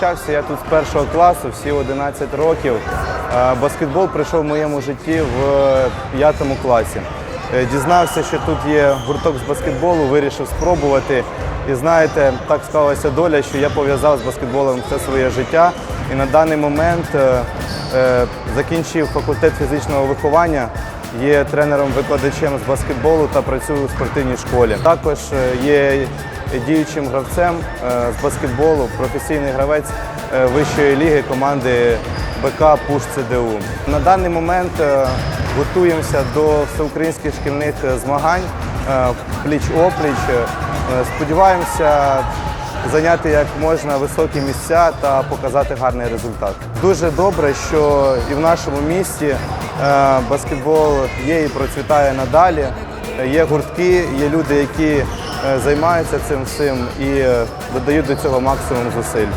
навчався я тут з першого класу, всі 11 років. Е, Баскетбол прийшов в моєму житті в е, п'ятому класі. Е, Дізнався, що тут є гурток з баскетболу, вирішив спробувати. І знаєте, так склалася доля, що я пов'язав з баскетболом все своє життя. І на даний момент закінчив факультет фізичного виховання, є тренером-викладачем з баскетболу та працюю у спортивній школі. Також є діючим гравцем е, з баскетболу, професійний гравець е, вищої ліги команди БК Пуш ЦДУ. На даний момент е, готуємося до всеукраїнських шкільних змагань пліч-опліч. Сподіваємося зайняти як можна високі місця та показати гарний результат. Дуже добре, що і в нашому місті баскетбол є і процвітає надалі. Є гуртки, є люди, які займаються цим всім і е, додають до цього максимум зусиль.